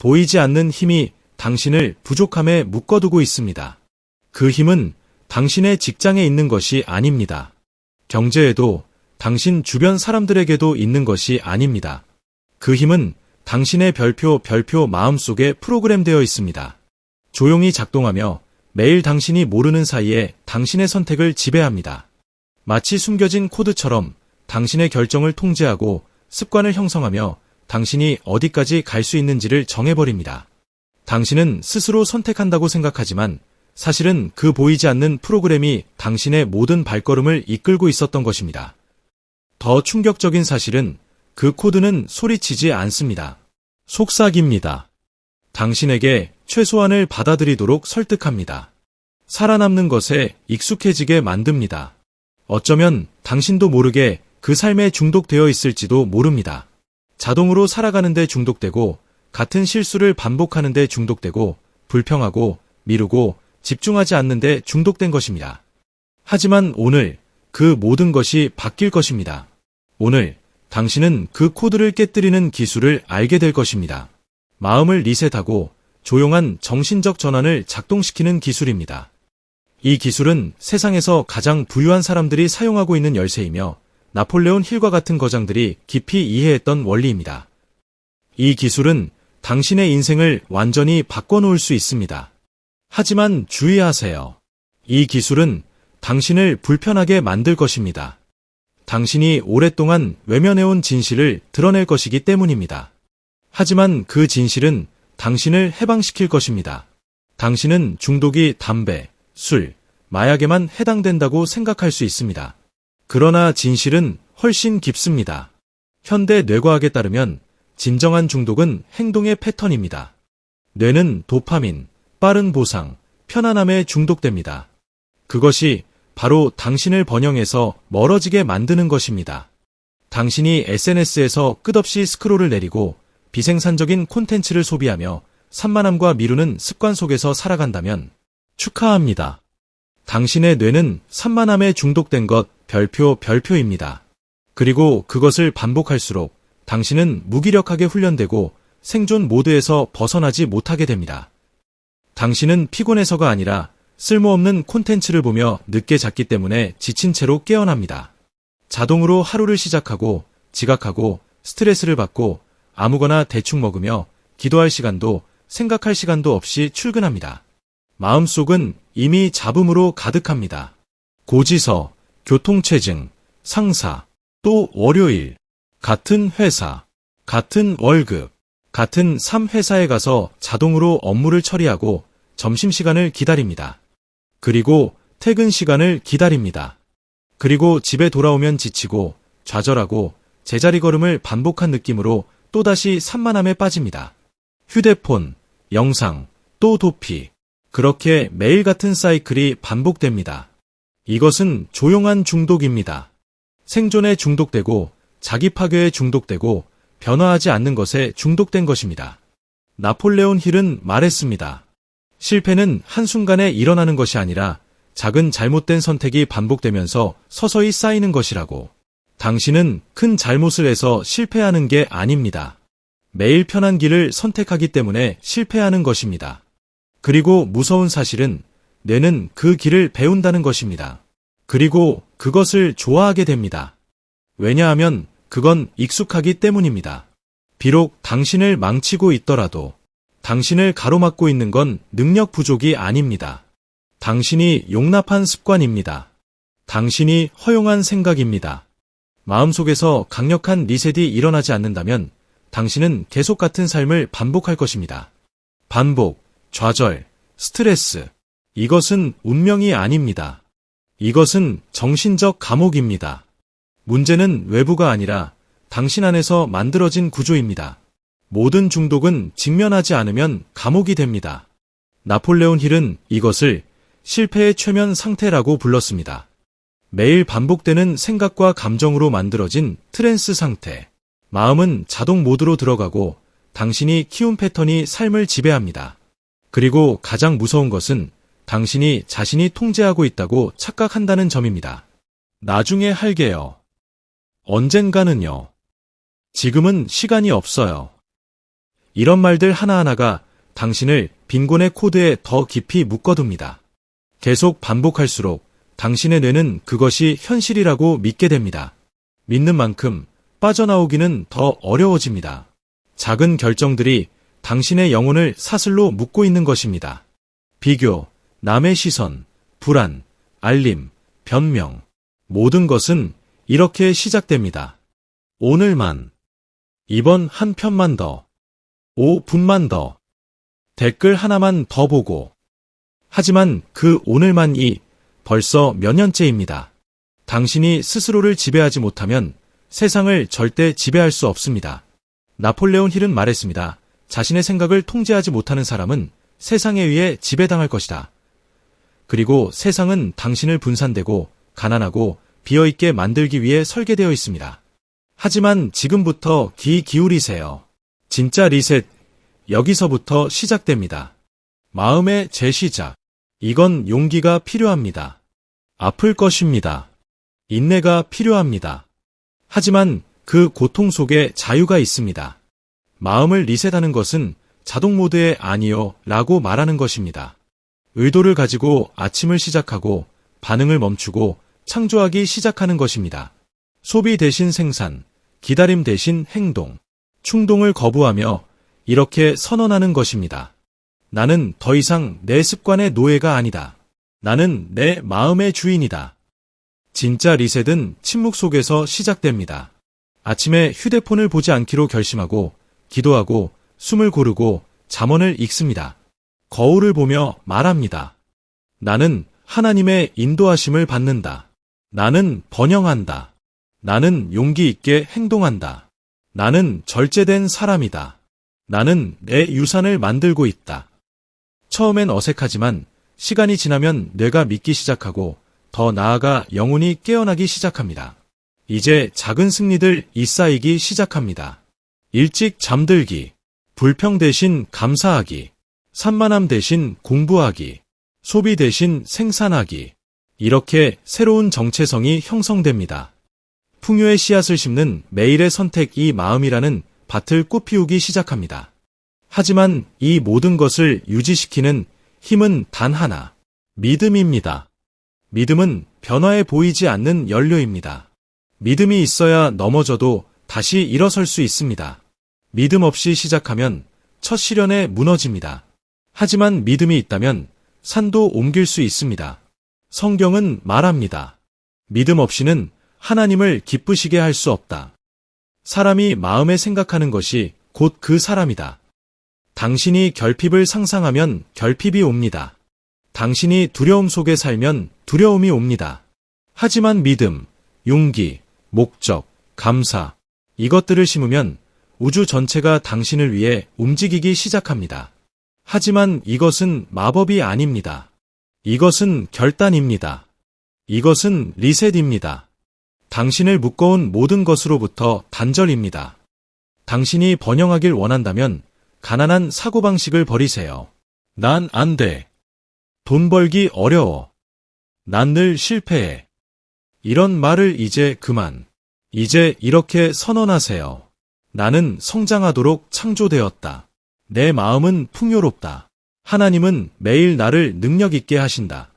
보이지 않는 힘이 당신을 부족함에 묶어두고 있습니다. 그 힘은 당신의 직장에 있는 것이 아닙니다. 경제에도 당신 주변 사람들에게도 있는 것이 아닙니다. 그 힘은 당신의 별표 별표 마음속에 프로그램되어 있습니다. 조용히 작동하며 매일 당신이 모르는 사이에 당신의 선택을 지배합니다. 마치 숨겨진 코드처럼 당신의 결정을 통제하고 습관을 형성하며 당신이 어디까지 갈 수 있는지를 정해버립니다. 당신은 스스로 선택한다고 생각하지만 사실은 그 보이지 않는 프로그램이 당신의 모든 발걸음을 이끌고 있었던 것입니다. 더 충격적인 사실은 그 코드는 소리치지 않습니다. 속삭입니다. 당신에게 최소한을 받아들이도록 설득합니다. 살아남는 것에 익숙해지게 만듭니다. 어쩌면 당신도 모르게 그 삶에 중독되어 있을지도 모릅니다. 자동으로 살아가는데 중독되고 같은 실수를 반복하는데 중독되고 불평하고 미루고 집중하지 않는데 중독된 것입니다. 하지만 오늘 그 모든 것이 바뀔 것입니다. 오늘 당신은 그 코드를 깨뜨리는 기술을 알게 될 것입니다. 마음을 리셋하고 조용한 정신적 전환을 작동시키는 기술입니다. 이 기술은 세상에서 가장 부유한 사람들이 사용하고 있는 열쇠이며 나폴레온 힐과 같은 거장들이 깊이 이해했던 원리입니다. 이 기술은 당신의 인생을 완전히 바꿔놓을 수 있습니다. 하지만 주의하세요. 이 기술은 당신을 불편하게 만들 것입니다. 당신이 오랫동안 외면해온 진실을 드러낼 것이기 때문입니다. 하지만 그 진실은 당신을 해방시킬 것입니다. 당신은 중독이 담배, 술, 마약에만 해당된다고 생각할 수 있습니다. 그러나 진실은 훨씬 깊습니다. 현대 뇌과학에 따르면 진정한 중독은 행동의 패턴입니다. 뇌는 도파민, 빠른 보상, 편안함에 중독됩니다. 그것이 바로 당신을 번영해서 멀어지게 만드는 것입니다. 당신이 SNS에서 끝없이 스크롤을 내리고 비생산적인 콘텐츠를 소비하며 산만함과 미루는 습관 속에서 살아간다면 축하합니다. 당신의 뇌는 산만함에 중독된 것 별표 별표입니다. 그리고 그것을 반복할수록 당신은 무기력하게 훈련되고 생존 모드에서 벗어나지 못하게 됩니다. 당신은 피곤해서가 아니라 쓸모없는 콘텐츠를 보며 늦게 잤기 때문에 지친 채로 깨어납니다. 자동으로 하루를 시작하고 지각하고 스트레스를 받고 아무거나 대충 먹으며 기도할 시간도 생각할 시간도 없이 출근합니다. 마음속은 이미 잡음으로 가득합니다. 고지서, 교통체증, 상사, 또 월요일, 같은 회사, 같은 월급, 같은 3회사에 가서 자동으로 업무를 처리하고 점심시간을 기다립니다. 그리고 퇴근 시간을 기다립니다. 그리고 집에 돌아오면 지치고 좌절하고 제자리 걸음을 반복한 느낌으로 또다시 산만함에 빠집니다. 휴대폰, 영상, 또 도피. 그렇게 매일 같은 사이클이 반복됩니다. 이것은 조용한 중독입니다. 생존에 중독되고 자기 파괴에 중독되고 변화하지 않는 것에 중독된 것입니다. 나폴레온 힐은 말했습니다. 실패는 한순간에 일어나는 것이 아니라 작은 잘못된 선택이 반복되면서 서서히 쌓이는 것이라고. 당신은 큰 잘못을 해서 실패하는 게 아닙니다. 매일 편한 길을 선택하기 때문에 실패하는 것입니다. 그리고 무서운 사실은 뇌는 그 길을 배운다는 것입니다. 그리고 그것을 좋아하게 됩니다. 왜냐하면 그건 익숙하기 때문입니다. 비록 당신을 망치고 있더라도 당신을 가로막고 있는 건 능력 부족이 아닙니다. 당신이 용납한 습관입니다. 당신이 허용한 생각입니다. 마음속에서 강력한 리셋이 일어나지 않는다면 당신은 계속 같은 삶을 반복할 것입니다. 반복, 좌절, 스트레스. 이것은 운명이 아닙니다. 이것은 정신적 감옥입니다. 문제는 외부가 아니라 당신 안에서 만들어진 구조입니다. 모든 중독은 직면하지 않으면 감옥이 됩니다. 나폴레온 힐은 이것을 실패의 최면 상태라고 불렀습니다. 매일 반복되는 생각과 감정으로 만들어진 트랜스 상태. 마음은 자동 모드로 들어가고 당신이 키운 패턴이 삶을 지배합니다. 그리고 가장 무서운 것은 당신이 자신이 통제하고 있다고 착각한다는 점입니다. 나중에 할게요. 언젠가는요. 지금은 시간이 없어요. 이런 말들 하나하나가 당신을 빈곤의 코드에 더 깊이 묶어둡니다. 계속 반복할수록 당신의 뇌는 그것이 현실이라고 믿게 됩니다. 믿는 만큼 빠져나오기는 더 어려워집니다. 작은 결정들이 당신의 영혼을 사슬로 묶고 있는 것입니다. 비교, 남의 시선, 불안, 알림, 변명. 모든 것은 이렇게 시작됩니다. 오늘만. 이번 한 편만 더. 5분만 더. 댓글 하나만 더 보고. 하지만 그 오늘만이 벌써 몇 년째입니다. 당신이 스스로를 지배하지 못하면 세상을 절대 지배할 수 없습니다. 나폴레온 힐은 말했습니다. 자신의 생각을 통제하지 못하는 사람은 세상에 의해 지배당할 것이다. 그리고 세상은 당신을 분산되고 가난하고 비어있게 만들기 위해 설계되어 있습니다. 하지만 지금부터 귀 기울이세요. 진짜 리셋, 여기서부터 시작됩니다. 마음의 재시작. 이건 용기가 필요합니다. 아플 것입니다. 인내가 필요합니다. 하지만 그 고통 속에 자유가 있습니다. 마음을 리셋하는 것은 자동 모드에 아니요 라고 말하는 것입니다. 의도를 가지고 아침을 시작하고 반응을 멈추고 창조하기 시작하는 것입니다. 소비 대신 생산, 기다림 대신 행동, 충동을 거부하며 이렇게 선언하는 것입니다. 나는 더 이상 내 습관의 노예가 아니다. 나는 내 마음의 주인이다. 진짜 리셋은 침묵 속에서 시작됩니다. 아침에 휴대폰을 보지 않기로 결심하고 기도하고 숨을 고르고 잠언을 읽습니다. 거울을 보며 말합니다. 나는 하나님의 인도하심을 받는다. 나는 번영한다. 나는 용기 있게 행동한다. 나는 절제된 사람이다. 나는 내 유산을 만들고 있다. 처음엔 어색하지만 시간이 지나면 뇌가 믿기 시작하고 더 나아가 영혼이 깨어나기 시작합니다. 이제 작은 승리들 잇쌓이기 시작합니다. 일찍 잠들기, 불평 대신 감사하기, 산만함 대신 공부하기, 소비 대신 생산하기. 이렇게 새로운 정체성이 형성됩니다. 풍요의 씨앗을 심는 매일의 선택이 마음이라는 밭을 꽃피우기 시작합니다. 하지만 이 모든 것을 유지시키는 힘은 단 하나, 믿음입니다. 믿음은 변화에 보이지 않는 연료입니다. 믿음이 있어야 넘어져도 다시 일어설 수 있습니다. 믿음 없이 시작하면 첫 시련에 무너집니다. 하지만 믿음이 있다면 산도 옮길 수 있습니다. 성경은 말합니다. 믿음 없이는 하나님을 기쁘시게 할 수 없다. 사람이 마음에 생각하는 것이 곧 그 사람이다. 당신이 결핍을 상상하면 결핍이 옵니다. 당신이 두려움 속에 살면 두려움이 옵니다. 하지만 믿음, 용기, 목적, 감사, 이것들을 심으면 우주 전체가 당신을 위해 움직이기 시작합니다. 하지만 이것은 마법이 아닙니다. 이것은 결단입니다. 이것은 리셋입니다. 당신을 묶어온 모든 것으로부터 단절입니다. 당신이 번영하길 원한다면 가난한 사고방식을 버리세요. 난 안 돼. 돈 벌기 어려워. 난 늘 실패해. 이런 말을 이제 그만. 이제 이렇게 선언하세요. 나는 성장하도록 창조되었다. 내 마음은 풍요롭다. 하나님은 매일 나를 능력 있게 하신다.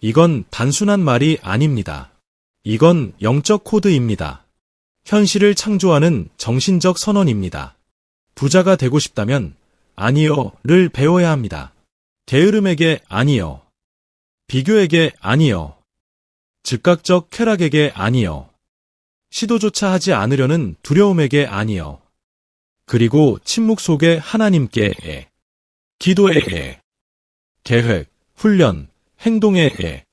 이건 단순한 말이 아닙니다. 이건 영적 코드입니다. 현실을 창조하는 정신적 선언입니다. 부자가 되고 싶다면 아니요를 배워야 합니다. 게으름에게 아니요. 비교에게 아니요. 즉각적 쾌락에게 아니요. 시도조차 하지 않으려는 두려움에게 아니요. 그리고 침묵 속에 하나님께 애. 기도에 애. 계획, 훈련, 행동에 애.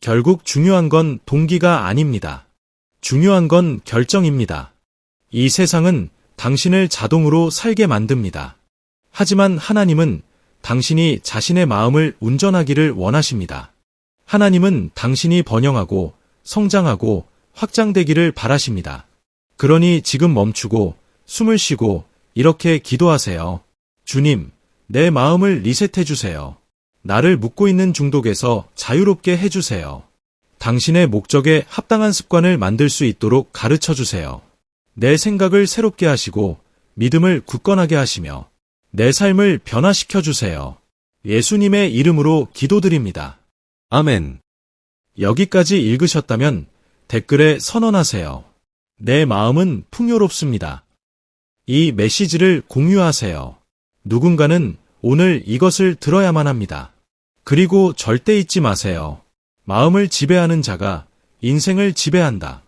결국 중요한 건 동기가 아닙니다. 중요한 건 결정입니다. 이 세상은 당신을 자동으로 살게 만듭니다. 하지만 하나님은 당신이 자신의 마음을 운전하기를 원하십니다. 하나님은 당신이 번영하고 성장하고 확장되기를 바라십니다. 그러니 지금 멈추고 숨을 쉬고 이렇게 기도하세요. 주님, 내 마음을 리셋해 주세요. 나를 묶고 있는 중독에서 자유롭게 해주세요. 당신의 목적에 합당한 습관을 만들 수 있도록 가르쳐 주세요. 내 생각을 새롭게 하시고 믿음을 굳건하게 하시며 내 삶을 변화시켜 주세요. 예수님의 이름으로 기도드립니다. 아멘. 여기까지 읽으셨다면 댓글에 선언하세요. 내 마음은 풍요롭습니다. 이 메시지를 공유하세요. 누군가는 오늘 이것을 들어야만 합니다. 그리고 절대 잊지 마세요. 마음을 지배하는 자가 인생을 지배한다.